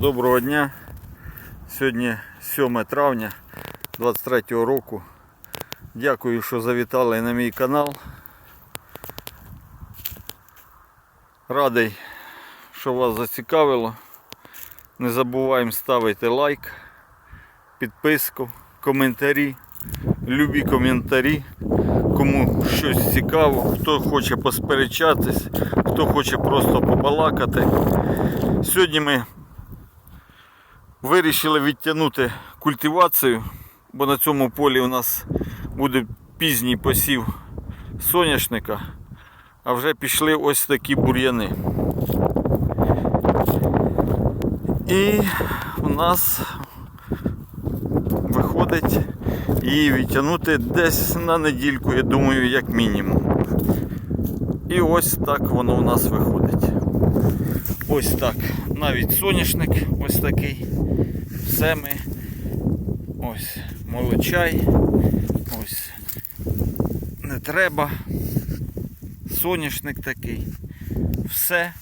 Доброго дня. Сьогодні 7 травня 23 року. Дякую, що завітали на мій канал. Радий, що вас зацікавило. Не забуваємо ставити лайк, підписку, коментарі, любі коментарі. Кому щось цікаво, хто хоче посперечатись, хто хоче просто побалакати. Сьогодні ми вирішили відтягнути культивацію, бо на цьому полі у нас буде пізній посів соняшника, а вже пішли ось такі бур'яни. І у нас виходить її відтягнути десь на недільку, я думаю, як мінімум. І ось так воно у нас виходить. Ось так. Навіть соняшник ось такий. Все ми. Ось молочай. Ось. Не треба. Соняшник такий. Все.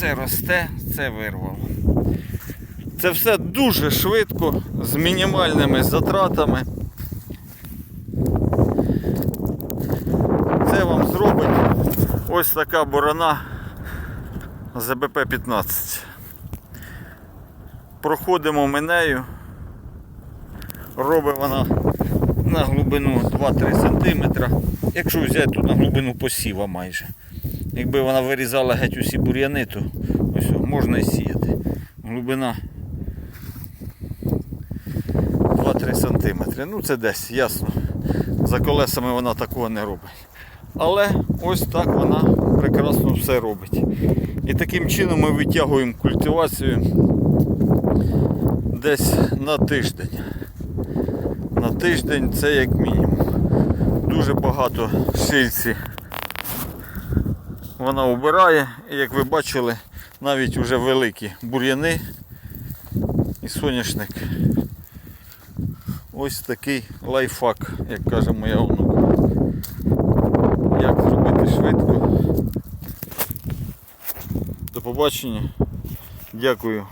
Це росте, це вирвало. Це все дуже швидко, з мінімальними затратами. Ось така борона ЗБП-15. Проходимо ми нею. Робить вона на глибину 2-3 см. Якщо взяти тут на глибину посіва майже. Якби вона вирізала геть усі бур'яни, то ось можна і сіяти. Глибина 2-3 см. Ну це десь, ясно. За колесами вона такого не робить. Але ось так вона прекрасно все робить. І таким чином ми витягуємо культивацію десь на тиждень. На тиждень це як мінімум. Дуже багато шильці вона убирає. І як ви бачили, навіть вже великі бур'яни і соняшник. Ось такий лайфхак, як каже моя онука. Як зробити швидко. До побачення. Дякую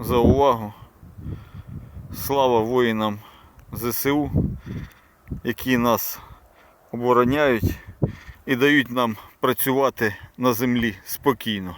за увагу. Слава воїнам ЗСУ, які нас обороняють і дають нам працювати на землі спокійно.